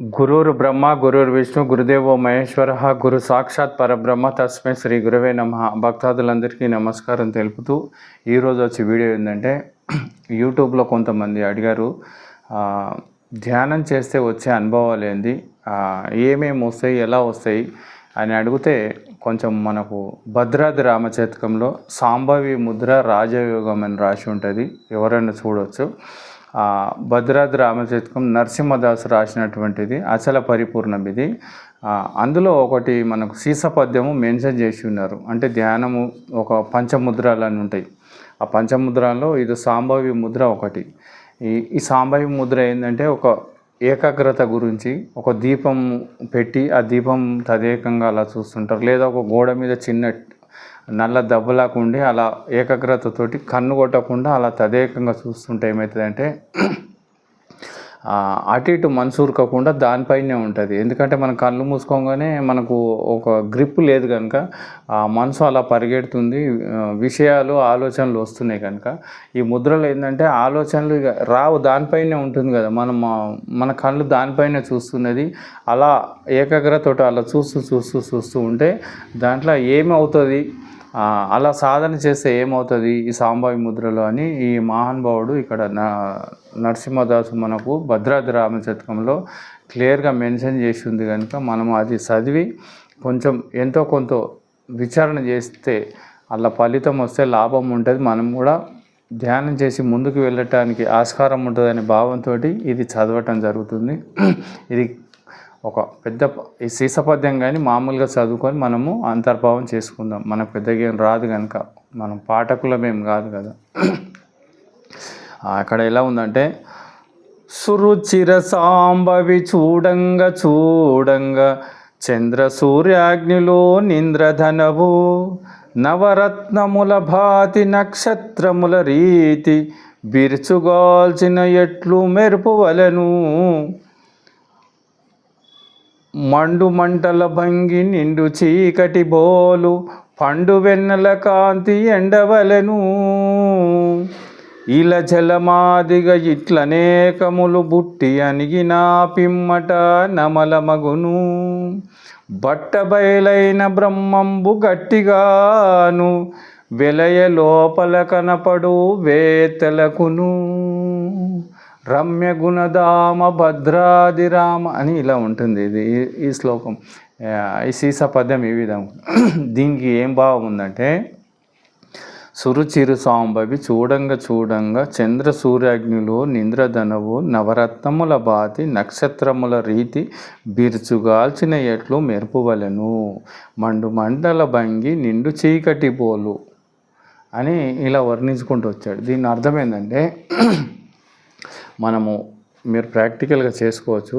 గురుర్ బ్రహ్మ గురుర్ విష్ణు గురుదేవో మహేశ్వర గురు సాక్షాత్ పరబ్రహ్మ తస్మై శ్రీ గురువే నమ. భక్తాదులందరికీ నమస్కారం తెలుపుతూ ఈరోజు వచ్చే వీడియో ఏంటంటే యూట్యూబ్లో కొంతమంది అడిగారు ధ్యానం చేస్తే వచ్చే అనుభవాలు ఏంది? ఏమేమి వస్తాయి? ఎలా వస్తాయి? అని అడిగితే కొంచెం మనకు భద్రాద్రి రామచతకంలో సాంభవి ముద్ర రాజయోగం అని రాసి ఉంటుంది. ఎవరైనా చూడవచ్చు భద్రాద్రి రామచతకం నరసింహదాస్ రాసినటువంటిది అచల పరిపూర్ణం ఇది. అందులో ఒకటి మనకు సీసపద్యము మెన్షన్ చేసి ఉన్నారు. అంటే ధ్యానము ఒక పంచముద్రాలు అని ఉంటాయి. ఆ పంచముద్రాల్లో ఇది సాంభవి ముద్ర ఒకటి. ఈ ఈ సాంభవి ముద్ర ఏంటంటే ఒక ఏకాగ్రత గురించి ఒక దీపం పెట్టి ఆ దీపం తదేకంగా అలా చూస్తుంటారు. లేదా ఒక గోడ మీద చిన్న నల్ల దెబ్బలాగా ఉండి అలా ఏకాగ్రతతోటి కన్ను కొట్టకుండా అలా తదేకంగా చూస్తుంటే ఏమవుతుందంటే అటు ఇటు మనసు ఉరకకుండా దానిపైనే ఉంటుంది. ఎందుకంటే మన కళ్ళు మూసుకోగానే మనకు ఒక గ్రిప్ లేదు కనుక ఆ మనసు అలా పరిగెడుతుంది. విషయాలు ఆలోచనలు వస్తున్నాయి కనుక ఈ ముద్రలు ఏంటంటే ఆలోచనలు ఇక రావు దానిపైనే ఉంటుంది కదా. మనం మన కళ్ళు దానిపైనే చూస్తున్నది. అలా ఏకాగ్రతతో అలా చూస్తూ చూస్తూ చూస్తూ ఉంటే దాంట్లో ఏమవుతుంది? అలా సాధన చేస్తే ఏమవుతుంది ఈ సాంబాయి ముద్రలో అని ఈ మహానుభావుడు ఇక్కడ నా నరసింహదాసు మనకు భద్రాద్రి రామచతకంలో క్లియర్గా మెన్షన్ చేసి ఉంది కనుక మనం అది చదివి కొంచెం ఎంతో కొంత విచారణ చేస్తే అలా ఫలితం వస్తే లాభం ఉంటుంది. మనం కూడా ధ్యానం చేసి ముందుకు వెళ్ళటానికి ఆస్కారం ఉంటుందనే భావంతో ఇది చదవటం జరుగుతుంది. ఇది ఒక పెద్ద ఈ సీసపద్యం కానీ మామూలుగా చదువుకొని మనము అంతర్భావం చేసుకుందాం. మనకు పెద్దగా ఏం రాదు కనుక. మనం పాఠకులమేం కాదు కదా. అక్కడ ఎలా ఉందంటే సురుచిర సాంబవి చూడంగ చూడంగ చంద్ర సూర్యాగ్నిలో నింద్రధనవు నవరత్నముల భాతి నక్షత్రముల రీతి బిరుచుగాల్చిన ఎట్లు మెరుపువలను మండు మంటల భంగి నిండు చీకటి బోలు పండు వెన్నెల కాంతి ఎండవలను ఇల జలమాదిగ ఇట్లనేకములు బుట్టి అనిగిన పిమ్మట నమలమగును. బట్టబయలైన బ్రహ్మంబు గట్టిగాను వెలయ లోపల కనపడు వేతలకును. రమ్య గుణధామ భద్రాదిరామ అని ఇలా ఉంటుంది ఇది ఈ- శ్లోకం. ఈ సీస పద్యం ఈ విధంగా. దీనికి ఏం భావం ఉందంటే సురుచిరు సాంబవి చూడంగ చూడంగ చంద్ర సూర్యాగ్నిలో నింద్రధనవు నవరత్నముల బాతి నక్షత్రముల రీతి బిరుచుగాల్చిన ఎట్లు మెరుపువలెను. మండు మండల భంగి నిండు చీకటి పోలు అని ఇలా వర్ణించుకుంటూ వచ్చాడు. దీని అర్థం ఏంటంటే మనము మీరు ప్రాక్టికల్గా చేసుకోవచ్చు.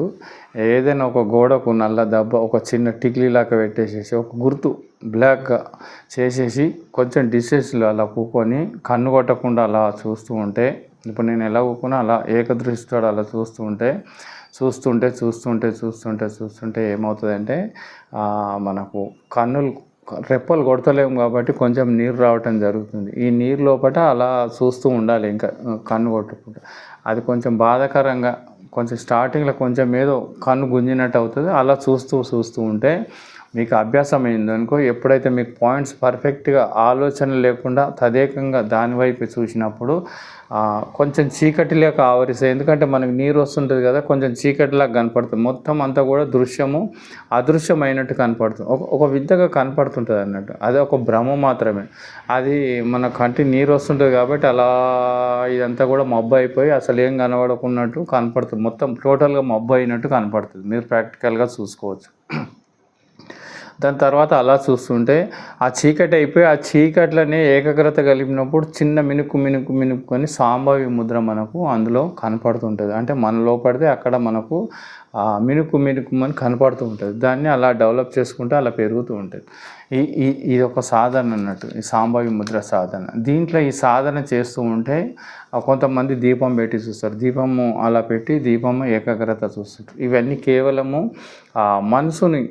ఏదైనా ఒక గోడకు నల్ల దెబ్బ ఒక చిన్న టిక్లీ లాగా పెట్టేసేసి ఒక గుర్తు బ్లాక్గా చేసేసి కొంచెం డిస్టెన్స్లో అలా కూకొని కన్ను కొట్టకుండా అలా చూస్తూ ఉంటే ఇప్పుడు నేను ఎలా కూకున్నా అలా ఏకదృష్టితో అలా చూస్తూ ఉంటే చూస్తుంటే చూస్తుంటే చూస్తుంటే చూస్తుంటే ఏమవుతుందంటే మనకు కన్నులు రెప్పలు కొడతలేము కాబట్టి కొంచెం నీరు రావటం జరుగుతుంది. ఈ నీరు లోపల అలా చూస్తూ ఉండాలి ఇంకా కన్ను కొట్టకుండా అది కొంచెం బాధాకరంగా కొంచెం స్టార్టింగ్లో కొంచెం ఏదో కన్ను గుంజినట్టు అవుతుంది. అలా చూస్తూ చూస్తూ ఉంటే మీకు అభ్యాసం అయిందనుకో ఎప్పుడైతే మీకు పాయింట్స్ పర్ఫెక్ట్గా ఆలోచన లేకుండా తదేకంగా దాని వైపు చూసినప్పుడు కొంచెం చీకటి లేక ఆవరిస్తాయి ఎందుకంటే మనకి నీరు వస్తుంటుంది కదా కొంచెం చీకటిలాగా కనపడుతుంది. మొత్తం అంతా కూడా దృశ్యము అదృశ్యమైనట్టు కనపడుతుంది. ఒక ఒక వింతగా కనపడుతుంటుంది అన్నట్టు. అది ఒక భ్రమ మాత్రమే. అది మన కంటి నీరు వస్తుంటుంది కాబట్టి అలా ఇదంతా కూడా మబ్బు అయిపోయి అసలు ఏం కనబడకున్నట్టు కనపడుతుంది. మొత్తం టోటల్గా మబ్బు అయినట్టు కనపడుతుంది. మీరు ప్రాక్టికల్గా చూసుకోవచ్చు. దాని తర్వాత అలా చూస్తుంటే ఆ చీకటి అయిపోయి ఆ చీకట్లనే ఏకాగ్రత కలిపినప్పుడు చిన్న మినుకు మినుకు మినుకొని సాంభావ్య ముద్ర మనకు అందులో కనపడుతుంటుంది. అంటే మన లోపడితే అక్కడ మనకు ఆ మినుకు మినుకు అని కనపడుతూ ఉంటుంది దాన్ని అలా డెవలప్ చేసుకుంటే అలా పెరుగుతూ ఉంటుంది. ఈ ఈ ఇది ఒక సాధన అన్నట్టు ఈ సాంభావ్య ముద్ర సాధన. దీంట్లో ఈ సాధన చేస్తూ ఉంటే కొంతమంది దీపం పెట్టి చూస్తారు. దీపము అలా పెట్టి దీపము ఏకాగ్రత చూస్తుంటారు ఇవన్నీ కేవలము మనసుని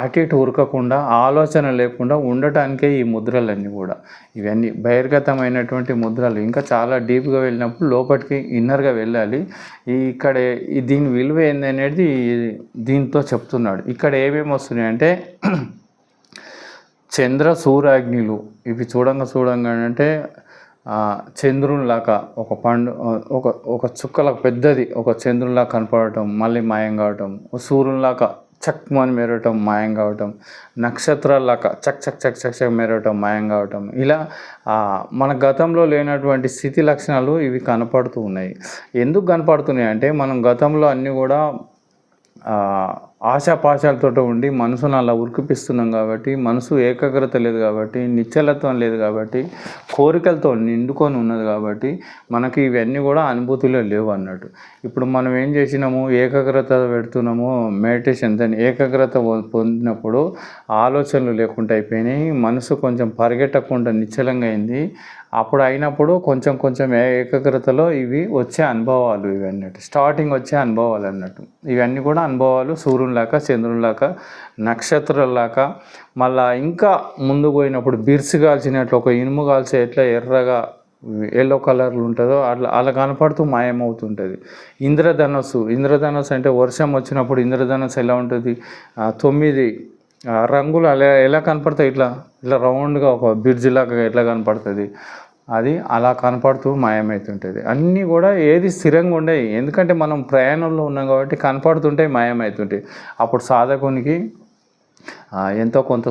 అటు ఇటు ఉరకకుండా ఆలోచన లేకుండా ఉండటానికే ఈ ముద్రలన్నీ కూడా. ఇవన్నీ బహిర్గతమైనటువంటి ముద్రలు. ఇంకా చాలా డీప్గా వెళ్ళినప్పుడు లోపలికి ఇన్నర్గా వెళ్ళాలి. ఈ ఇక్కడ దీని విలువ ఏంది అనేది దీంతో చెప్తున్నాడు. ఇక్కడ ఏమేమి వస్తున్నాయి అంటే చంద్ర సూర్యాగ్నిలు ఇవి చూడంగా చూడంగా అంటే చంద్రునిలాగా ఒక పండు ఒక ఒక చుక్కలకు పెద్దది ఒక చంద్రునిలా కనపడటం మళ్ళీ మాయం కావటం సూర్యునిలాగా చక్ మని మెరవటం మాయం కావటం నక్షత్రాలక చక్ చక్ చక్ చక్ చక్ మెరవటం మాయం కావటం. ఇలా మన గతంలో లేనటువంటి స్థితి లక్షణాలు ఇవి కనపడుతూ ఉన్నాయి. ఎందుకు కనపడుతున్నాయి అంటే మనం గతంలో అన్నీ కూడా ఆశాపాశాలతో ఉండి మనసును అలా ఉరికిపిస్తున్నాం కాబట్టి మనసు ఏకాగ్రత లేదు కాబట్టి నిశ్చలత్వం లేదు కాబట్టి కోరికలతో నిండుకొని ఉన్నది కాబట్టి మనకి ఇవన్నీ కూడా అనుభూతిలో లేవు అన్నట్టు. ఇప్పుడు మనం ఏం చేసినాము? ఏకాగ్రత పెడుతున్నాము మెడిటేషన్ దాన్ని ఏకాగ్రత పొందినప్పుడు ఆలోచనలు లేకుండా అయిపోయినాయి మనసు కొంచెం పరిగెట్టకుండా నిశ్చలంగా అయింది. అప్పుడు అయినప్పుడు కొంచెం కొంచెం ఏకాగ్రతలో ఇవి వచ్చే అనుభవాలు ఇవన్నీ స్టార్టింగ్ వచ్చే అనుభవాలు అన్నట్టు. ఇవన్నీ కూడా అనుభవాలు సూర్యునిలాగా చంద్రునిలాగా నక్షత్రాలాగా మళ్ళా ఇంకా ముందుకు పోయినప్పుడు బిర్సు కాల్చినట్లు ఒక ఇనుము కాల్చే ఎట్లా ఎర్రగా ఎల్లో కలర్లు ఉంటుందో అట్లా అలా కనపడుతూ మాయమవుతుంటుంది. ఇంద్రధనస్సు ఇంద్రధనస్సు అంటే వర్షం వచ్చినప్పుడు ఇంద్రధనస్సు ఎలా ఉంటుంది? తొమ్మిది రంగులు అలా ఎలా కనపడతాయి? ఇట్లా ఇట్లా రౌండ్గా ఒక బ్రిడ్జ్ లాగా ఎట్లా కనపడుతుంది? అది అలా కనపడుతూ మాయమవుతుంటుంది అన్నీ కూడా ఏది స్థిరంగా ఉండేవి ఎందుకంటే మనం ప్రయాణంలో ఉన్నాం కాబట్టి కనపడుతుంటే మాయమవుతుంటాయి అప్పుడు సాధకునికి ఎంతో కొంత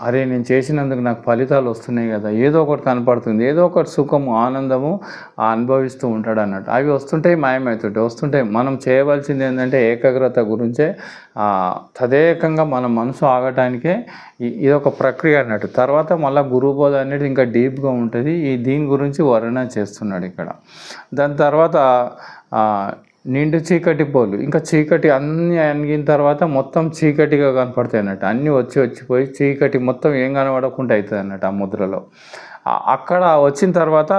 అరే నేను చేసినందుకు నాకు ఫలితాలు వస్తున్నాయి కదా. ఏదో ఒకటి కనపడుతుంది. ఏదో ఒకటి సుఖము ఆనందము అనుభవిస్తూ ఉంటాడు అన్నట్టు. అవి వస్తుంటాయి మాయమవుతుంటాయి. వస్తుంటాయి మనం చేయవలసింది ఏంటంటే ఏకాగ్రత గురించే తదేకంగా మన మనసు ఆగటానికే ఇది ఒక ప్రక్రియ అన్నట్టు. తర్వాత మళ్ళీ గురుబోధ అనేది ఇంకా డీప్గా ఉంటుంది. ఈ దీని గురించి వర్ణన చేస్తున్నాడు ఇక్కడ. దాని తర్వాత నిండు చీకటి పోలు. ఇంకా చీకటి అన్నీ అనిగిన తర్వాత మొత్తం చీకటిగా కనపడతాయి అన్నట్టు. అన్నీ వచ్చి వచ్చిపోయి చీకటి మొత్తం ఏం కనబడకుండా అవుతుంది అన్నట్టు ఆ ముద్రలో. అక్కడ వచ్చిన తర్వాత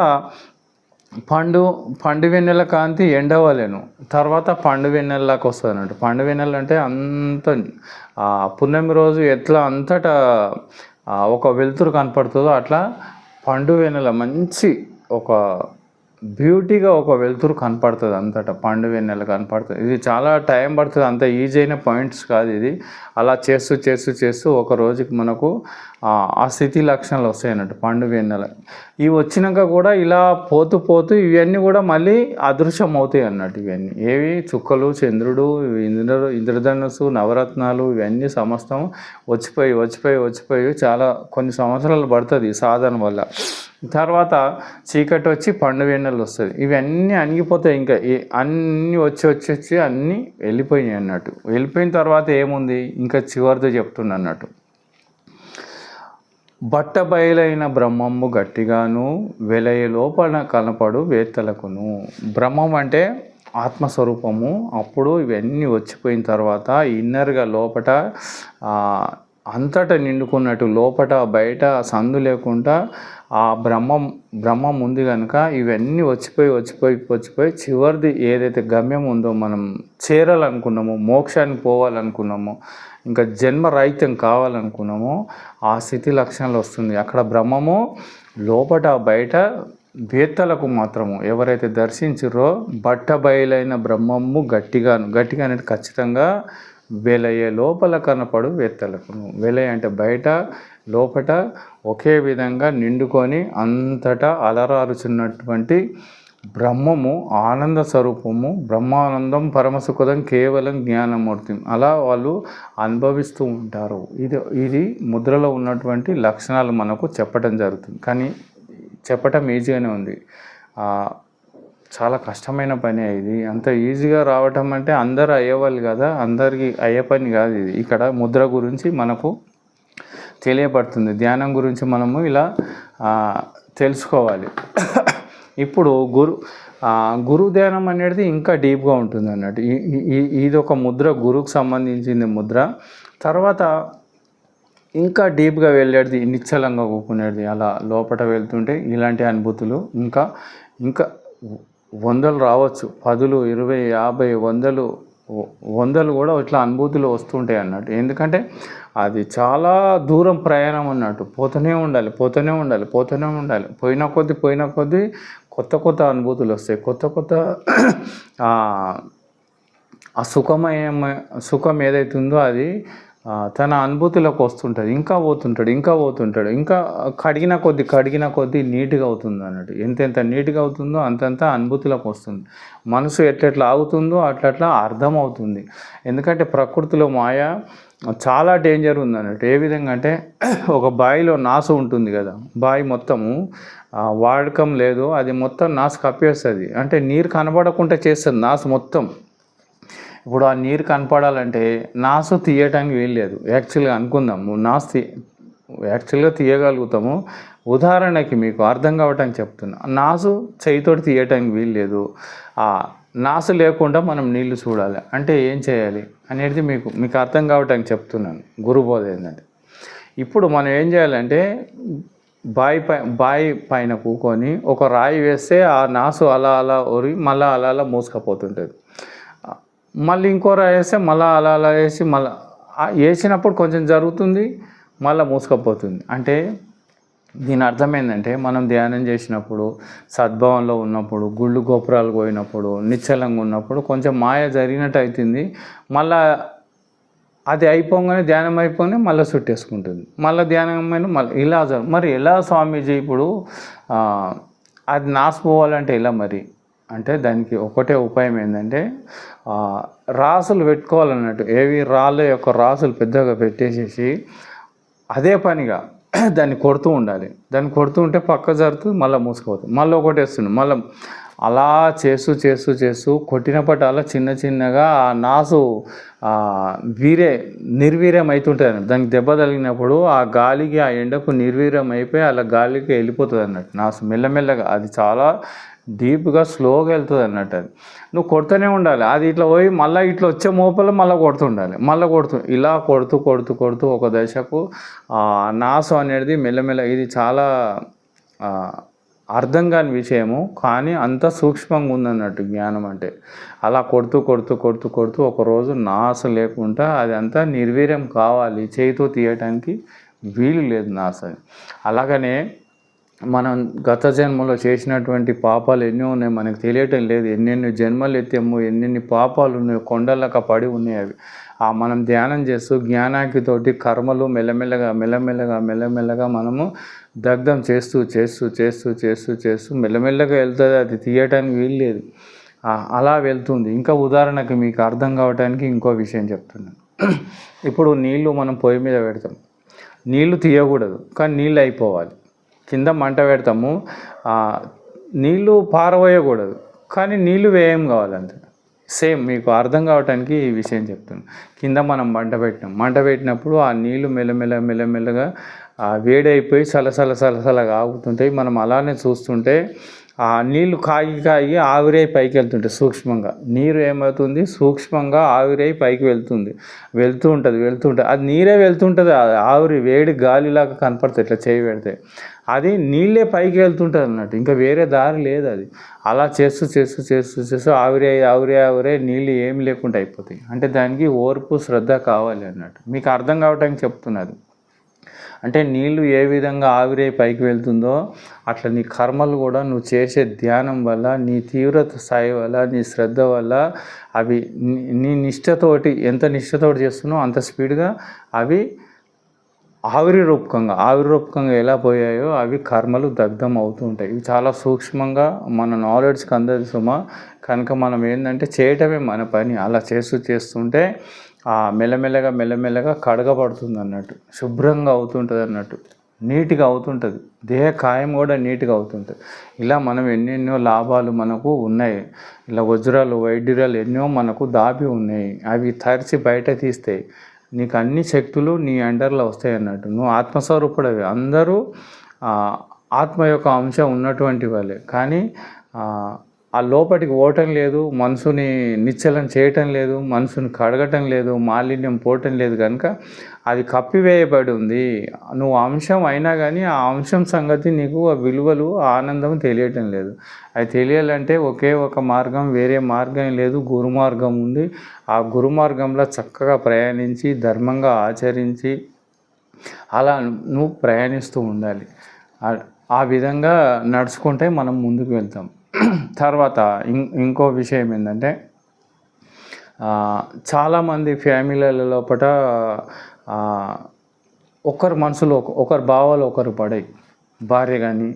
పండు పండు వెన్నెల కాంతి ఎండవలేను. తర్వాత పండు వెన్నెలలాగా వస్తుంది అన్నట్టు. పండు వెన్నెల అంటే అంత పున్నమి రోజు ఎట్లా అంతటా ఒక వెలుతురు కనపడుతుందో అట్లా పండు వెన్నెల మంచి ఒక బ్యూటీగా ఒక వెలుతురు కనపడుతుంది అంతటా పండు వెన్నెల కనపడుతుంది. ఇది చాలా టైం పడుతుంది అంత ఈజీ అయిన పాయింట్స్ కాదు ఇది. అలా చేస్తూ చేస్తూ చేస్తూ ఒక రోజుకి మనకు ఆ స్థితి లక్షణాలు వస్తాయి అన్నట్టు పండు వెన్నెల ఇవి వచ్చినాక కూడా ఇలా పోతూ పోతూ ఇవన్నీ కూడా మళ్ళీ అదృశ్యం అవుతాయి అన్నట్టు ఇవన్నీ. ఏవి? చుక్కలు చంద్రుడు ఇంద్ర ఇంద్రధనుసు నవరత్నాలు ఇవన్నీ సమస్తం వచ్చిపోయి వచ్చిపోయి వచ్చిపోయి చాలా కొన్ని సంవత్సరాలు పడుతుంది సాధన వల్ల. తర్వాత చీకటి వచ్చి పండు వెన్నెలు వస్తుంది. ఇవన్నీ అణిగిపోతాయి ఇంకా. అన్నీ వచ్చి వచ్చి వచ్చి అన్నీ వెళ్ళిపోయినాయి అన్నట్టు. వెళ్ళిపోయిన తర్వాత ఏముంది? ఇంకా చివరిది చెప్తున్నా అన్నట్టు. బట్ట బయలైన బ్రహ్మము గట్టిగాను వెలయ లోపల కనపడు వేత్తలకును. బ్రహ్మం అంటే ఆత్మస్వరూపము. అప్పుడు ఇవన్నీ వచ్చిపోయిన తర్వాత ఇన్నర్గా లోపట అంతటా నిండుకున్నట్టు లోపట బయట సందు లేకుండా ఆ బ్రహ్మం బ్రహ్మం ఉంది కనుక ఇవన్నీ వచ్చిపోయి వచ్చిపోయి వచ్చిపోయి చివరిది ఏదైతే గమ్యం ఉందో మనం చేరాలనుకున్నామో మోక్షానికి పోవాలనుకున్నామో ఇంకా జన్మరాహిత్యం కావాలనుకున్నామో ఆ స్థితి లక్షణాలు వస్తుంది. అక్కడ బ్రహ్మము లోపట బయట వేత్తలకు మాత్రము ఎవరైతే దర్శించరో బట్ట బయలైన బ్రహ్మము గట్టిగాను గట్టిగా అనేది ఖచ్చితంగా వెలయ లోపల కనపడు వెత్తలకును వెలయ అంటే బయట లోపట ఒకే విధంగా నిండుకొని అంతటా అలరారుచున్నటువంటి బ్రహ్మము ఆనంద స్వరూపము బ్రహ్మానందం పరమసుఖదం కేవలం జ్ఞానమూర్తి. అలా వాళ్ళు అనుభవిస్తూ ఉంటారు. ఇది ఇది ముద్రలో ఉన్నటువంటి లక్షణాలు మనకు చెప్పటం జరుగుతుంది. కానీ చెప్పటం ఈజీగానే ఉంది. చాలా కష్టమైన పని ఇది. అంత ఈజీగా రావటం అంటే అందరు అయ్యేవాళ్ళు కదా అందరికీ అయ్యే పని కాదు ఇది. ఇక్కడ ముద్ర గురించి మనకు తెలియబడుతుంది ధ్యానం గురించి మనము ఇలా తెలుసుకోవాలి. ఇప్పుడు గురు గురు ధ్యానం అనేది ఇంకా డీప్గా ఉంటుంది అన్నట్టు. ఇది ఒక ముద్ర గురుకు సంబంధించింది ముద్ర. తర్వాత ఇంకా డీప్గా వెళ్ళేది నిశ్చలంగా కూకునేది. అలా లోపల వెళ్తుంటే ఇలాంటి అనుభూతులు ఇంకా ఇంకా వందలు రావచ్చు. పదులు ఇరవై యాభై వందలు వందలు కూడా ఇట్లా అనుభూతులు వస్తుంటాయి అన్నట్టు. ఎందుకంటే అది చాలా దూరం ప్రయాణం అన్నట్టు. పోతూనే ఉండాలి పోతూనే ఉండాలి పోతూనే ఉండాలి. పోయిన కొద్దీ పోయిన కొద్దీ కొత్త కొత్త అనుభూతులు వస్తాయి. కొత్త కొత్త ఆ, ఆ సుఖమయం సుఖం ఏదైతుందో అది తన అనుభూతిలోకి వస్తుంటుంది ఇంకా పోతుంటాడు ఇంకా పోతుంటాడు ఇంకా కడిగిన కొద్ది కడిగిన కొద్ది నీట్గా అవుతుంది అన్నట్టు. ఎంతెంత నీట్గా అవుతుందో అంతంత అనుభూతిలోకి వస్తుంది. మనసు ఎట్లెట్లా ఆగుతుందో అట్లట్లా అర్థం అవుతుంది. ఎందుకంటే ప్రకృతిలో మాయ చాలా డేంజర్ ఉంది అన్నట్టు. ఏ విధంగా అంటే ఒక బావిలో నాసు ఉంటుంది కదా బావి మొత్తము వాడకం లేదు అది మొత్తం నాసు కప్పేస్తుంది అంటే నీరు కనబడకుండా చేస్తుంది నాసు మొత్తం. ఇప్పుడు ఆ నీరు కనపడాలంటే నాసు తీయటానికి వీల్లేదు యాక్చువల్గా అనుకుందాము నాసు తీ యాక్చువల్గా తీయగలుగుతాము. ఉదాహరణకి మీకు అర్థం కావటానికి చెప్తున్నా నాసు చేయితోటి తీయటానికి వీల్లేదు ఆ నాసు లేకుండా మనం నీళ్ళు చూడాలి. అంటే ఏం చేయాలి అనేది మీకు మీకు అర్థం కావటానికి చెప్తున్నాను. గురుబోధ ఏంటంటే ఇప్పుడు మనం ఏం చేయాలంటే బాయి పై బావి పైన కూకొని ఒక రాయి వేస్తే ఆ నాసు అలా అలా ఒరి మళ్ళీ అలా అలా మూసుకపోతుంటుంది. మళ్ళీ ఇంకో రా వేస్తే మళ్ళీ అలా అలా వేసి మళ్ళీ వేసినప్పుడు కొంచెం జరుగుతుంది మళ్ళీ మూసుకపోతుంది. అంటే దీని అర్థమైందంటే మనం ధ్యానం చేసినప్పుడు సద్భావంలో ఉన్నప్పుడు గుళ్ళు గోపురాలు పోయినప్పుడు నిశ్చలంగా ఉన్నప్పుడు కొంచెం మాయ జరిగినట్టు అవుతుంది మళ్ళా అది అయిపోగానే ధ్యానం అయిపోగానే మళ్ళీ చుట్టేసుకుంటుంది. మళ్ళీ ధ్యానం అయిన మళ్ళీ ఇలా మరి ఎలా స్వామీజీ ఇప్పుడు అది నాసిపోవాలంటే ఎలా మరి? అంటే దానికి ఒకటే ఉపాయం ఏంటంటే రాసులు పెట్టుకోవాలన్నట్టు ఏవి రాళ్ళ యొక్క రాసులు పెద్దగా పెట్టేసేసి అదే పనిగా దాన్ని కొడుతూ ఉండాలి. దాన్ని కొడుతూ ఉంటే పక్క జరుగుతుంది మళ్ళీ మూసుకుపోతుంది. మళ్ళీ ఒకటి వేస్తుంది. మళ్ళీ అలా చేస్తూ చేస్తూ చేస్తూ కొట్టినప్పటి అలా చిన్న చిన్నగా ఆ నాసు వీరే నిర్వీర్యం అవుతుంటుంది అన్నట్టు. దానికి దెబ్బ తగిలినప్పుడు ఆ గాలికి ఆ ఎండకు నిర్వీర్యం అయిపోయి అలా గాలికి వెళ్ళిపోతుంది అన్నట్టు. నాసు మెల్లమెల్లగా. అది చాలా డీప్గా స్లోగా వెళ్తుంది అన్నట్టు అది. నువ్వు కొడుతూనే ఉండాలి. అది ఇట్లా పోయి మళ్ళీ ఇట్లా వచ్చే మోపల మళ్ళీ కొడుతుండాలి మళ్ళీ కొడుతూ ఇలా కొడుతూ కొడుతూ కొడుతూ ఒక దశకు నాసు అనేది మెల్లమెల్ల ఇది చాలా అర్థం కాని విషయము. కానీ అంత సూక్ష్మంగా ఉందన్నట్టు జ్ఞానం అంటే. అలా కొడుతూ కొడుతూ కొడుతూ కొడుతూ ఒకరోజు నాసు లేకుండా అది అంతా నిర్వీర్యం కావాలి. చేయితో తీయటానికి వీలు లేదు నాసు. అలాగనే మనం గత జన్మలో చేసినటువంటి పాపాలు ఎన్నో ఉన్నాయి మనకు తెలియటం లేదు. ఎన్నెన్ని జన్మలు ఎత్తాము ఎన్నెన్ని పాపాలు ఉన్నాయో కొండలక పడి ఉన్నాయి అవి. ఆ మనం ధ్యానం చేస్తూ జ్ఞానాకి తోటి కర్మలు మెల్లమెల్లగా మెల్లమెల్లగా మెల్లమెల్లగా మనము దగ్ధం చేస్తూ చేస్తూ చేస్తూ చేస్తూ చేస్తూ మెల్లమెల్లగా వెళ్తుంది. అది తీయటానికి వీలు లేదు. అలా వెళ్తుంది. ఇంకా ఉదాహరణకి మీకు అర్థం కావడానికి ఇంకో విషయం చెప్తున్నాను. ఇప్పుడు నీళ్ళు మనం పొయ్యి మీద పెడతాం. నీళ్ళు తీయకూడదు కానీ నీళ్ళు అయిపోవాలి. కింద మంట పెడతాము. నీళ్ళు పారవేయకూడదు కానీ నీళ్ళు వేయం కావాలంతే సేమ్ మీకు అర్థం కావటానికి ఈ విషయం చెప్తాను కింద మనం మంట పెట్టినాం. మంట పెట్టినప్పుడు ఆ నీళ్ళు మెల్లమెల్ల మెల్లమెల్లగా వేడైపోయి సలసల సలసలగా ఆగుతుంటాయి. మనం అలానే చూస్తుంటే నీళ్ళు కాగి కాగి ఆవిరై పైకి వెళ్తుంటాయి సూక్ష్మంగా. నీరు ఏమవుతుంది? సూక్ష్మంగా ఆవిరై పైకి వెళ్తుంది. వెళ్తూ ఉంటుంది వెళ్తూ ఉంటుంది. అది నీరే వెళ్తుంటుంది ఆవిరి వేడి గాలిలాగా కనపడుతుంది ఇట్లా చేయి పెడితే. అది నీళ్ళే పైకి వెళ్తుంటుంది అన్నట్టు. ఇంకా వేరే దారి లేదు అది. అలా చేస్తూ చేస్తూ చేస్తూ చేస్తూ ఆవిరే ఆవిరే ఆవిరే నీళ్ళు ఏమి లేకుండా అయిపోతాయి. అంటే దానికి ఓర్పు శ్రద్ధ కావాలి అన్నట్టు. మీకు అర్థం కావటానికి చెప్తున్నది. అంటే నీళ్ళు ఏ విధంగా ఆవిరై పైకి వెళ్తుందో అట్లా నీ కర్మలు కూడా నువ్వు చేసే ధ్యానం వల్ల నీ తీవ్రత స్థాయి వల్ల నీ శ్రద్ధ వల్ల అవి నీ- నిష్ఠతోటి నిష్టతోటి ఎంత నిష్టతోటి చేస్తున్నావు అంత స్పీడ్గా అవి ఆవిరి రూపకంగా ఆవిరి రూపకంగా ఎలా పోయాయో అవి కర్మలు దగ్ధం అవుతూ ఉంటాయి. ఇవి చాలా సూక్ష్మంగా మన నాలెడ్జ్కి అందదు సుమా. కనుక మనం ఏంటంటే చేయటమే మన పని. అలా చేస్తూ చేస్తుంటే మెల్లమెల్లగా మెల్లమెల్లగా కడగబడుతుంది అన్నట్టు శుభ్రంగా అవుతుంటుంది అన్నట్టు నీట్గా అవుతుంటుంది. దేహ కాయం కూడా నీట్గా అవుతుంటుంది. ఇలా మనం ఎన్నెన్నో లాభాలు మనకు ఉన్నాయి. ఇలా వజ్రాలు వైద్యురాలు ఎన్నో మనకు దాపి ఉన్నాయి. అవి తరిచి బయట తీస్తాయి నీకు అన్ని శక్తులు నీ అండర్లో వస్తాయి అన్నట్టు నువ్వు ఆత్మస్వరూపుడవి. అందరూ ఆత్మ యొక్క అంశం ఉన్నటువంటి వాళ్ళే. కానీ ఆ, లోపలికి పోవటం లేదు మనసుని నిశ్చలం చేయటం లేదు మనసుని కడగటం లేదు మాలిన్యం పోవటం లేదు కనుక అది కప్పివేయబడి ఉంది నువ్వు అంశం అయినా కానీ ఆ అంశం సంగతి నీకు ఆ విలువలు ఆనందం తెలియటం లేదు. అది తెలియాలంటే ఒకే ఒక మార్గం వేరే మార్గం లేదు. గురు మార్గం ఉంది. ఆ గురు మార్గంలో చక్కగా ప్రయాణించి ధర్మంగా ఆచరించి అలా నువ్వు ప్రయాణిస్తూ ఉండాలి. ఆ విధంగా నడుచుకుంటే మనం ముందుకు వెళ్తాం. తర్వాత ఇం ఇంకో విషయం ఏంటంటే చాలామంది ఫ్యామిలీల లోపల ఒకరి మనసులో ఒక- ఒకరి భావాలు ఒకరు పడాయి. భార్య కానీ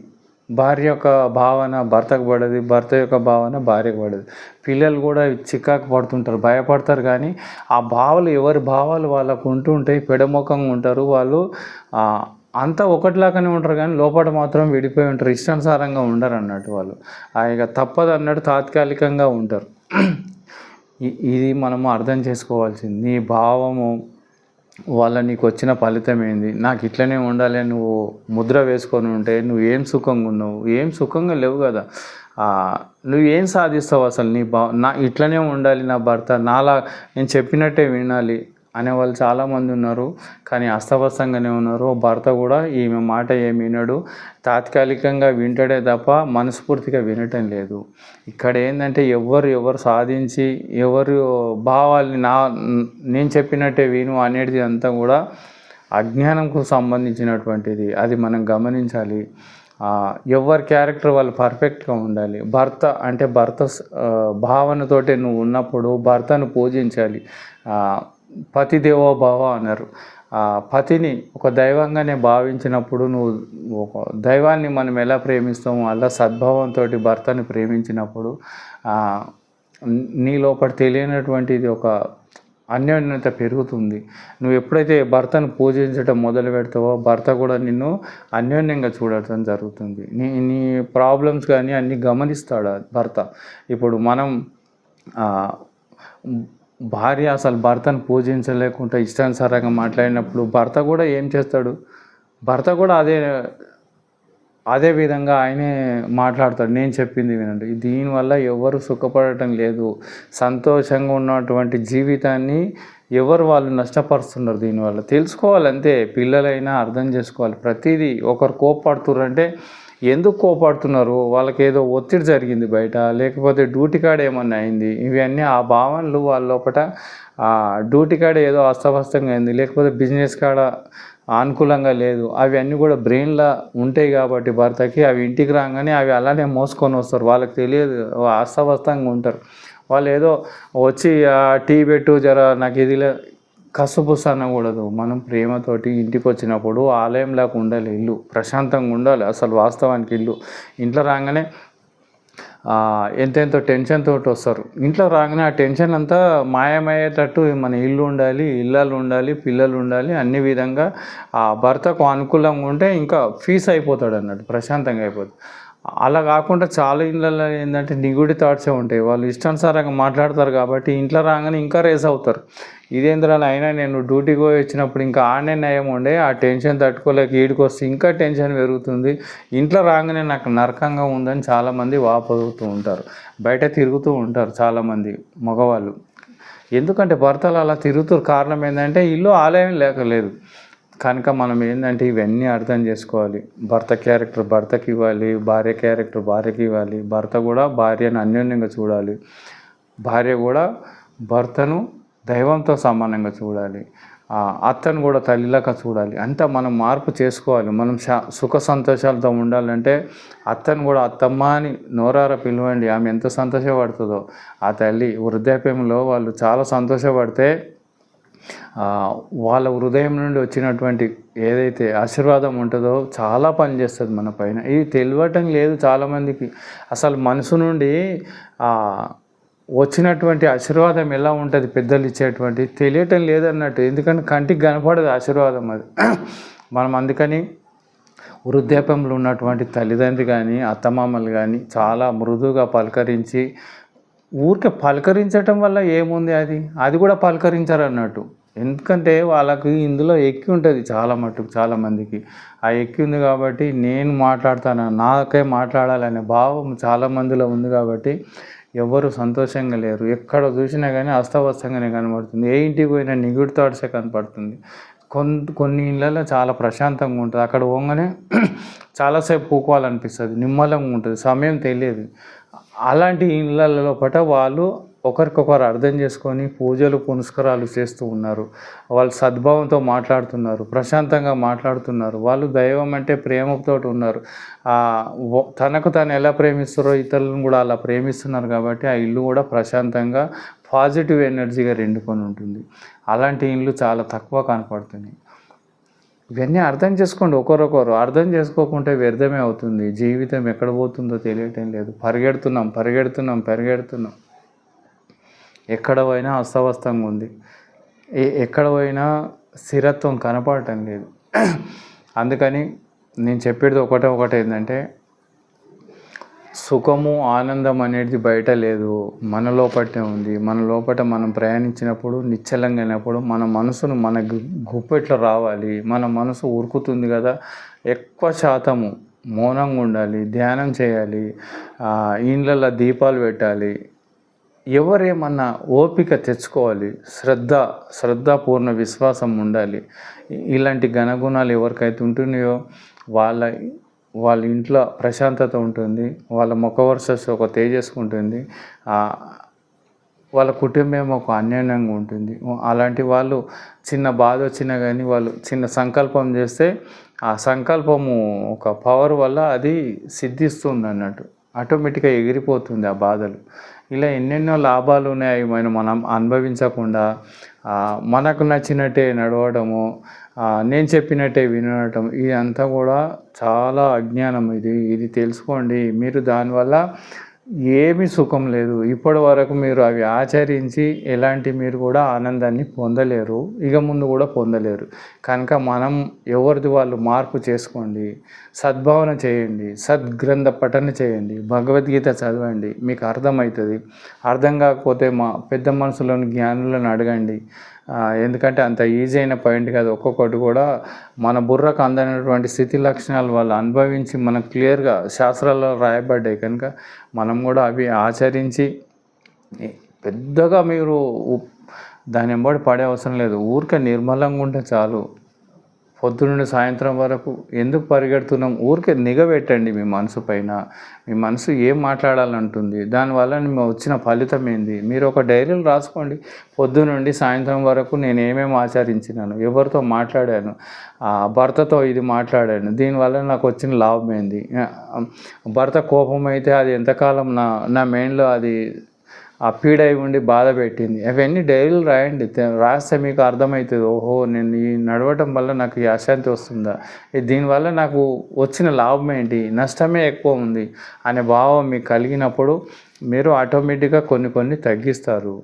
భార్య యొక్క భావన భర్తకు పడదు భర్త యొక్క భావన భార్యకు పడదు. పిల్లలు కూడా చిక్కాకు పడుతుంటారు భయపడతారు కానీ ఆ భావాలు ఎవరి భావాలు వాళ్ళకు ఉంటూ ఉంటాయి పెడముఖంగా ఉంటారు. వాళ్ళు అంతా ఒకటిలాగానే ఉంటారు కానీ లోపల మాత్రం విడిపోయి ఉంటారు ఇష్టానుసారంగా ఉండరు అన్నట్టు వాళ్ళు. ఆ ఇక తప్పదు అన్నట్టు తాత్కాలికంగా ఉంటారు. ఇది మనము అర్థం చేసుకోవాల్సింది. నీ భావము వాళ్ళ నీకు వచ్చిన ఫలితం ఏంది? నాకు ఇట్లనే ఉండాలి నువ్వు ముద్ర వేసుకొని ఉంటే నువ్వు ఏం సుఖంగా ఉన్నావు? ఏం సుఖంగా లేవు కదా. నువ్వు ఏం సాధిస్తావు అసలు? నీ బా నా ఇట్లనే ఉండాలి నా భర్త నాలా నేను చెప్పినట్టే వినాలి. అనే వాళ్ళు చాలామంది ఉన్నారు. కానీ అస్తవ్యస్తంగానే ఉన్నారు. భర్త కూడా ఈమె మాట ఏమి వినడు. తాత్కాలికంగా వింటాడే తప్ప మనస్ఫూర్తిగా వినటం లేదు. ఇక్కడ ఏంటంటే ఎవరు ఎవరు సాధించి ఎవరు భావాల్ని నా నేను చెప్పినట్టే విను అనేది అంతా కూడా అజ్ఞానంకు సంబంధించినటువంటిది. అది మనం గమనించాలి. ఎవరి క్యారెక్టర్ వాళ్ళు పర్ఫెక్ట్గా ఉండాలి. భర్త అంటే భర్త భావనతోటే నువ్వు ఉన్నప్పుడు భర్తను పూజించాలి. ఆ, పతి దేవో అన్నారు. ఆ పతిని ఒక దైవంగానే భావించినప్పుడు నువ్వు ఒక దైవాన్ని మనం ఎలా ప్రేమిస్తామో అలా సద్భావంతో భర్తని ప్రేమించినప్పుడు నీ లోపల తెలియనటువంటిది ఒక అన్యోన్యత పెరుగుతుంది. నువ్వు ఎప్పుడైతే భర్తను పూజించడం మొదలు పెడతావో భర్త కూడా నిన్ను అన్యోన్యంగా చూడటం జరుగుతుంది. నీ నీ ప్రాబ్లమ్స్ కానీ అన్నీ గమనిస్తాడు భర్త? ఇప్పుడు మనం భార్య అసలు భర్తను పూజించలేకుండా ఇష్టానుసారంగా మాట్లాడినప్పుడు భర్త కూడా ఏం చేస్తాడు? భర్త కూడా అదే అదే విధంగా ఆయనే మాట్లాడతాడు. నేను చెప్పింది వినండి. దీనివల్ల ఎవరు సుఖపడటం లేదు. సంతోషంగా ఉన్నటువంటి జీవితాన్ని ఎవరు వాళ్ళు నష్టపరుస్తున్నారు దీనివల్ల? తెలుసుకోవాలి అంతే. పిల్లలైనా అర్థం చేసుకోవాలి. ప్రతిదీ ఒకరు కోపడుతున్నారంటే ఎందుకు కోపడుతున్నారు? వాళ్ళకి ఏదో ఒత్తిడి జరిగింది బయట లేకపోతే డ్యూటీ కాడ ఏమన్నా అయింది? ఇవన్నీ ఆ భావనలు వాళ్ళ లోపల డ్యూటీ కాడ ఏదో అస్తవ్యస్తంగా అయింది లేకపోతే బిజినెస్ కాడ అనుకూలంగా లేదు. అవి అన్నీ కూడా బ్రెయిన్లో ఉంటాయి కాబట్టి భర్తకి అవి ఇంటికి రాగానే అవి అలానే మోసుకొని వస్తారు. వాళ్ళకి తెలియదు అస్తవ్యస్తంగా ఉంటారు. వాళ్ళు ఏదో వచ్చి టీ పెట్టు జర నాకు ఇదిలే కసుపుసు అనకూడదు మనం ప్రేమతోటి ఇంటికి వచ్చినప్పుడు ఆలయంలాగా ఉండాలి ఇల్లు. ప్రశాంతంగా ఉండాలి. అసలు వాస్తవానికి ఇల్లు. ఇంట్లో రాగానే ఎంతెంతో టెన్షన్ తోటి వస్తారు. ఇంట్లో రాగానే ఆ టెన్షన్ అంతా మాయమయ్యేటట్టు మన ఇల్లు ఉండాలి ఇళ్ళలు ఉండాలి పిల్లలు ఉండాలి అన్ని విధంగా ఆ భర్తకు అనుకూలంగా ఉంటే ఇంకా ఫీస్ అయిపోతాడు అన్నట్టు. ప్రశాంతంగా అయిపోతుంది అలా కాకుండా చాలా ఇళ్ళల్లో ఏంటంటే నిగుడి థాట్సే ఉంటాయి. వాళ్ళు ఇష్టానుసారంగా మాట్లాడతారు కాబట్టి ఇంట్లో రాగానే ఇంకా రేస్ అవుతారు. ఇదేంద్రాలు అయినా నేను డ్యూటీకి పోయి వచ్చినప్పుడు ఇంకా ఆడనే నయం ఉండే ఆ టెన్షన్ తట్టుకోలేక ఈడికొస్తే ఇంకా టెన్షన్ పెరుగుతుంది. ఇంట్లో రాగానే నాకు నరకంగా ఉందని చాలామంది వాపోతూ ఉంటారు. బయట తిరుగుతూ ఉంటారు చాలామంది మగవాళ్ళు. ఎందుకంటే భర్తలు అలా తిరుగుతారు. కారణం ఏంటంటే ఇల్లు ఆలయం లేకలేదు కనుక మనం ఏంటంటే ఇవన్నీ అర్థం చేసుకోవాలి. భర్త క్యారెక్టర్ భర్తకి ఇవ్వాలి భార్య క్యారెక్టర్ భార్యకి ఇవ్వాలి భర్త కూడా భార్యను అన్యోన్యంగా చూడాలి భార్య కూడా భర్తను దైవంతో సమానంగా చూడాలి ఆ, అత్తను కూడా తల్లిలాగా చూడాలి. అంతా మనం మార్పు చేసుకోవాలి. మనం సుఖ సంతోషాలతో ఉండాలంటే అత్తను కూడా అత్తమ్మ అని నోరార పిలవండి. ఆమె ఎంత సంతోషపడుతుందో. ఆ తల్లి వృద్ధాప్యంలో వాళ్ళు చాలా సంతోషపడితే వాళ్ళ హృదయం నుండి వచ్చినటువంటి ఏదైతే ఆశీర్వాదం ఉంటుందో చాలా పని చేస్తుంది మన పైన. ఇది తెలియటం లేదు చాలామందికి. అసలు మనసు నుండి వచ్చినటువంటి ఆశీర్వాదం ఎలా ఉంటుంది పెద్దలు ఇచ్చేటువంటి తెలియటం లేదన్నట్టు. ఎందుకంటే కంటికి కనపడదు ఆశీర్వాదం అది. మనం అందుకని వృద్ధాప్యంలో ఉన్నటువంటి తల్లిదండ్రి కానీ అత్తమామలు కానీ చాలా మృదువుగా పలకరించి ఊరికే పలకరించటం వల్ల ఏముంది అది? అది కూడా పలకరించరు అన్నట్టు ఎందుకంటే వాళ్ళకి ఇందులో ఎక్కి ఉంటుంది చాలా మట్టుకు చాలామందికి ఆ ఎక్కి ఉంది కాబట్టి నేను మాట్లాడతాను నాకే మాట్లాడాలనే భావం చాలా మందిలో ఉంది కాబట్టి ఎవరు సంతోషంగా లేరు. ఎక్కడ చూసినా కానీ అస్తవ్యస్తంగానే కనబడుతుంది. ఏ ఇంటికి పోయినా నిగుడు థాట్సే కనపడుతుంది. కొన్ని కొన్ని ఇళ్ళల్లో చాలా ప్రశాంతంగా ఉంటుంది. అక్కడ పోగానే చాలాసేపు పూకోవాలనిపిస్తుంది నిమ్మలంగా ఉంటుంది. సమయం తెలియదు. అలాంటి ఇళ్ళల్లో పట వాళ్ళు ఒకరికొకరు అర్థం చేసుకొని పూజలు పునస్కారాలు చేస్తూ ఉన్నారు. వాళ్ళు సద్భావంతో మాట్లాడుతున్నారు ప్రశాంతంగా మాట్లాడుతున్నారు. వాళ్ళు దైవం అంటే ప్రేమతో ఉన్నారు. తనకు తాను ఎలా ప్రేమిస్తారో ఇతరులను కూడా అలా ప్రేమిస్తున్నారు కాబట్టి ఆ ఇల్లు కూడా ప్రశాంతంగా పాజిటివ్ ఎనర్జీగా రెండుకొని ఉంటుంది. అలాంటి ఇల్లు చాలా తక్కువ కనపడుతున్నాయి. ఇవన్నీ అర్థం చేసుకోండి ఒకరొకరు. అర్థం చేసుకోకుంటే వ్యర్థమే అవుతుంది. జీవితం ఎక్కడ పోతుందో తెలియటం లేదు. పరిగెడుతున్నాం పరిగెడుతున్నాం పరిగెడుతున్నాం. ఎక్కడ పోయినా అస్తవ్యస్తంగా ఉంది. ఏ- ఎక్కడ పోయినా స్థిరత్వం కనపడటం లేదు. అందుకని నేను చెప్పేది ఒకటే ఒకటి ఏంటంటే సుఖము ఆనందం అనేది బయట లేదు. మన లోపటే ఉంది. మన లోపట మనం ప్రయాణించినప్పుడు నిశ్చలంగా అయినప్పుడు మన మనసును మన గుప్పెట్లో రావాలి. మన మనసు ఉరుకుతుంది కదా. ఎక్కువ శాతము మౌనంగా ఉండాలి ధ్యానం చేయాలి ఇండ్లలో దీపాలు పెట్టాలి. ఎవరేమన్నా ఓపిక తెచ్చుకోవాలి. శ్రద్ధ శ్రద్ధపూర్ణ విశ్వాసం ఉండాలి. ఇలాంటి ఘనగుణాలు ఎవరికైతే ఉంటున్నాయో వాళ్ళ వాళ్ళ ఇంట్లో ప్రశాంతత ఉంటుంది వాళ్ళ ముఖ వర్సస్ ఒక తేజస్సు ఉంటుంది వాళ్ళ కుటుంబం ఒక అన్యోన్యంగా ఉంటుంది. అలాంటి వాళ్ళు చిన్న బాధ వచ్చినా కానీ వాళ్ళు చిన్న సంకల్పం చేస్తే ఆ సంకల్పము ఒక పవర్ వల్ల అది సిద్ధిస్తుంది అన్నట్టు. ఆటోమేటిక్గా ఎగిరిపోతుంది ఆ బాధలు. ఇలా ఎన్నెన్నో లాభాలు ఉన్నాయి మనం మనం అనుభవించకుండా మనకు నచ్చినట్టే నడవడము నేను చెప్పినట్టే వినడం ఇదంతా కూడా చాలా అజ్ఞానం ఇది. ఇది తెలుసుకోండి. మీరు దానివల్ల ఏమీ సుఖం లేదు. ఇప్పటి వరకు మీరు అవి ఆచరించి ఎలాంటి మీరు కూడా ఆనందాన్ని పొందలేరు. ఇక ముందు కూడా పొందలేరు. కనుక మనం ఎవరిది వాళ్ళు మార్పు చేసుకోండి. సద్భావన చేయండి. సద్గ్రంథ పఠన చేయండి. భగవద్గీత చదవండి. మీకు అర్థమవుతుంది. అర్థం కాకపోతే మా పెద్ద మనసులోని జ్ఞానులను అడగండి. ఎందుకంటే అంత ఈజీ అయిన పాయింట్ కాదు. ఒక్కొక్కటి కూడా మన బుర్రకు అందనటువంటి స్థితి లక్షణాలు వాళ్ళు అనుభవించి మనకు క్లియర్గా శాస్త్రాల్లో రాయబడ్డాయి కనుక మనం కూడా అవి ఆచరించి పెద్దగా మీరు దాని వెంబడి పడే అవసరం లేదు. ఊరికే నిర్మలంగా ఉంటే చాలు. పొద్దునుండి సాయంత్రం వరకు ఎందుకు పరిగెడుతున్నాం? ఊరికే నిగబెట్టండి మీ మనసు పైన. మీ మనసు ఏం మాట్లాడాలంటుంది? దానివల్ల వచ్చిన ఫలితం ఏంది? మీరు ఒక డైరీలు రాసుకోండి. పొద్దునుండి సాయంత్రం వరకు నేను ఏమేమి ఆచరించినాను? ఎవరితో మాట్లాడాను? ఆ, భర్తతో ఇది మాట్లాడాను. దీనివల్ల నాకు వచ్చిన లాభం ఏంది? భర్త కోపం అయితే అది ఎంతకాలం నా నా మెయిన్లో అది ఆ పీడ అయి ఉండి బాధ పెట్టింది. అవన్నీ డైరీలు రాయండి. రాస్తే మీకు అర్థమవుతుంది. ఓహో నేను ఈ నడవటం వల్ల నాకు ఈ అశాంతి వస్తుందా? దీనివల్ల నాకు వచ్చిన లాభం ఏంటి? నష్టమే ఎక్కువ ఉంది అనే భావం మీకు కలిగినప్పుడు మీరు ఆటోమేటిక్గా కొన్ని కొన్ని తగ్గిస్తారు.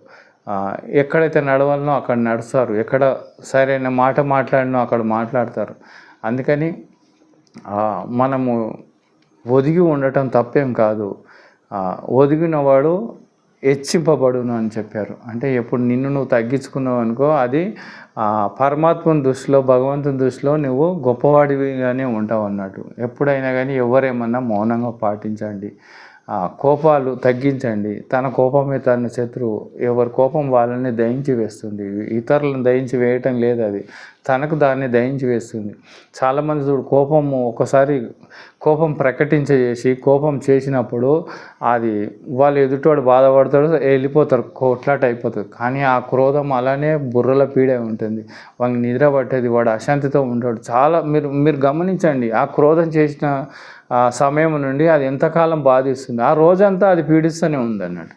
ఎక్కడైతే నడవాలనో అక్కడ నడుస్తారు. ఎక్కడ సరైన మాట మాట్లాడినో అక్కడ మాట్లాడతారు. అందుకని మనము ఒదిగి ఉండటం తప్పేం కాదు. ఒదిగినవాడు హెచ్చింపబడును అని చెప్పారు. అంటే ఎప్పుడు నిన్ను నువ్వు తగ్గించుకున్నావు అనుకో అది పరమాత్మని దృష్టిలో భగవంతుని దృష్టిలో నువ్వు గొప్పవాడివిగానే ఉంటావు అన్నట్టు. ఎప్పుడైనా కానీ ఎవరేమన్నా మౌనంగా పాటించండి. ఆ, కోపాలు తగ్గించండి. తన కోపమే తన శత్రువు ఎవరి కోపం వాళ్ళని దయించి వేస్తుంది. ఇతరులను దయించి వేయటం లేదు అది. తనకు దాన్ని దయించి వేస్తుంది. చాలామంది చూడు కోపము ఒకసారి కోపం ప్రకటించేసి కోపం చేసినప్పుడు అది వాళ్ళు ఎదుటివాడు బాధపడతాడు వెళ్ళిపోతారు కొట్లాట అయిపోతుంది. కానీ ఆ క్రోధం అలానే బుర్రల పీడే ఉంటుంది. వాడికి నిద్ర పట్టేది వాడు అశాంతితో ఉంటాడు. చాలా మీరు మీరు గమనించండి ఆ క్రోధం చేసిన సమయం నుండి అది ఎంతకాలం బాధిస్తుంది. ఆ రోజంతా అది పీడిస్తూనే ఉంది అన్నట్టు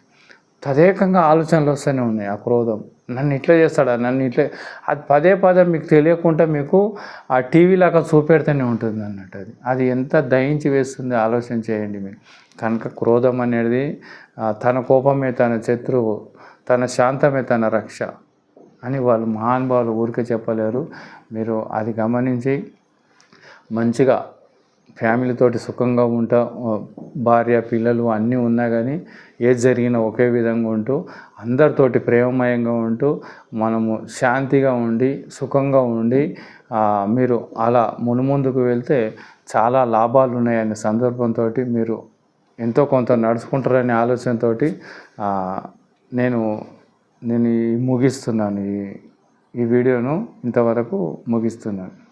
తదేకంగా ఆలోచనలు వస్తూనే ఉన్నాయి ఆ క్రోధం. నన్ను ఇట్లా చేస్తాడా? నన్ను ఇట్లా అది పదే పదే మీకు తెలియకుండా మీకు ఆ టీవీ లాగా చూపెడుతూనే ఉంటుంది అన్నట్టు అది. అది ఎంత దయించి వేస్తుంది ఆలోచన చేయండి మీరు. కనుక క్రోధం అనేది తన కోపమే తన శత్రువు తన శాంతమే తన రక్ష అని వాళ్ళు మహానుభావులు ఊరికే చెప్పలేరు. మీరు అది గమనించి మంచిగా ఫ్యామిలీతోటి సుఖంగా ఉంటా భార్య పిల్లలు అన్నీ ఉన్నా కానీ ఏది జరిగినా ఒకే విధంగా ఉంటూ అందరితోటి ప్రేమమయంగా ఉంటూ మనము శాంతిగా ఉండి సుఖంగా ఉండి మీరు అలా మునుముందుకు వెళ్తే చాలా లాభాలు ఉన్నాయనే సందర్భంతో మీరు ఎంతో కొంత నడుచుకుంటారనే ఆలోచనతో నేను నేను ఈ ముగిస్తున్నాను. ఈ ఈ వీడియోను ఇంతవరకు ముగిస్తున్నాను.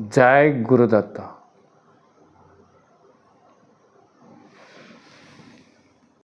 जय गुरुदत्ता।